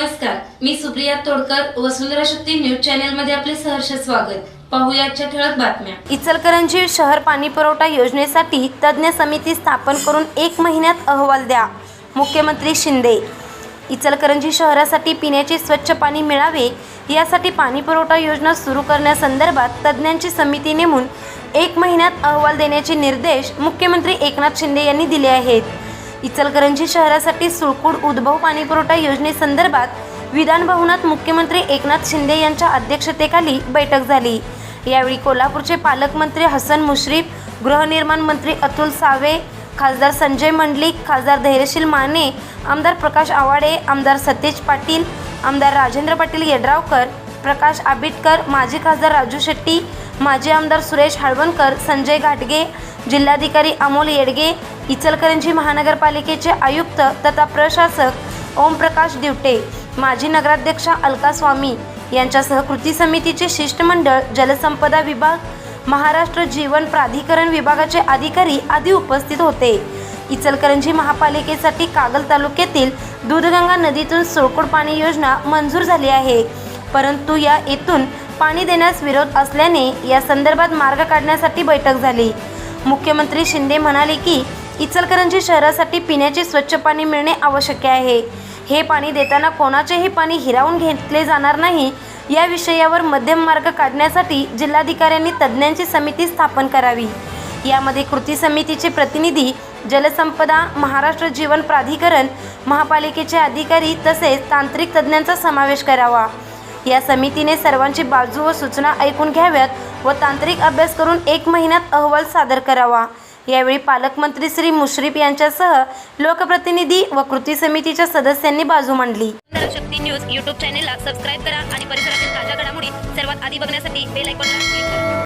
नमस्कार मी सुप्रिया तोडकर वसुंधरा शक्ती न्यूज चॅनलमध्ये आपले सहर्ष स्वागत. ठळक बातम्या. इचलकरंजी शहर पाणी पुरवठा योजनेसाठी तज्ज्ञ समिती स्थापन करून एक महिन्यात अहवाल द्या. मुख्यमंत्री शिंदे. इचलकरंजी शहरासाठी पिण्याचे स्वच्छ पाणी मिळावे यासाठी पाणी पुरवठा योजना सुरू करण्यासंदर्भात तज्ज्ञांची समिती नेमून एक महिन्यात अहवाल देण्याचे निर्देश मुख्यमंत्री एकनाथ शिंदे यांनी दिले आहेत. इचलकरंजी शहरासाठी सुळकूड उद्भव पाणी पुरवठा योजनेसंदर्भात विधान भवनात मुख्यमंत्री एकनाथ शिंदे यांच्या अध्यक्षतेखाली बैठक झाली. यावेळी कोल्हापूरचे पालकमंत्री हसन मुश्रीफ गृहनिर्माण मंत्री अतुल सावे खासदार संजय मंडलिक खासदार धैर्यशील माने आमदार प्रकाश आवाडे आमदार सतेज पाटील आमदार राजेंद्र पाटील येड्रावकर प्रकाश आबिटकर माजी खासदार राजू शेट्टी माजी आमदार सुरेश हळवणकर संजय घाटगे जिल्हाधिकारी अमोल येडगे इचलकरंजी महानगरपालिकेचे आयुक्त तथा प्रशासक ओमप्रकाश दिवटे माजी नगराध्यक्षा अलका स्वामी यांच्यासह कृती समितीचे शिष्टमंडळ जलसंपदा विभाग महाराष्ट्र जीवन प्राधिकरण विभागाचे अधिकारी आदी उपस्थित होते. इचलकरंजी महापालिकेसाठी कागल तालुक्यातील दूधगंगा नदीतून सोळकोड पाणी योजना मंजूर झाली आहे. परंतु या येथून पाणी देण्यास विरोध असल्याने या संदर्भात मार्ग काढण्यासाठी बैठक झाली. मुख्यमंत्री शिंदे म्हणाले की इचलकरंजी शहरासाठी पिण्याचे स्वच्छ पाणी मिळणे आवश्यक आहे. हे पाणी देताना कोणाचेही पाणी हिरावून घेतले जाणार नाही. या विषयावर मध्यम मार्ग काढण्यासाठी जिल्हाधिकाऱ्यांनी तज्ज्ञांची समिती स्थापन करावी. यामध्ये कृती समितीचे प्रतिनिधी जलसंपदा महाराष्ट्र जीवन प्राधिकरण महापालिकेचे अधिकारी तसेच तांत्रिक तज्ज्ञांचा समावेश करावा. या समितीने सर्वांची बाजू व सूचना ऐकून घ्याव्यात व तांत्रिक अभ्यास करून एक महिन्यात अहवाल सादर करावा. यावेळी पालकमंत्री श्री मुश्रीफ यांच्यासह लोकप्रतिनिधी व कृती समितीच्या सदस्यांनी बाजू मांडली. शक्ती न्यूज यूट्यूब चॅनेलला सबस्क्राईब करा आणि परिसरातील ताज्या घडामोडी सर्वात आधी बघण्यासाठी बेल आयकॉनला क्लिक करा.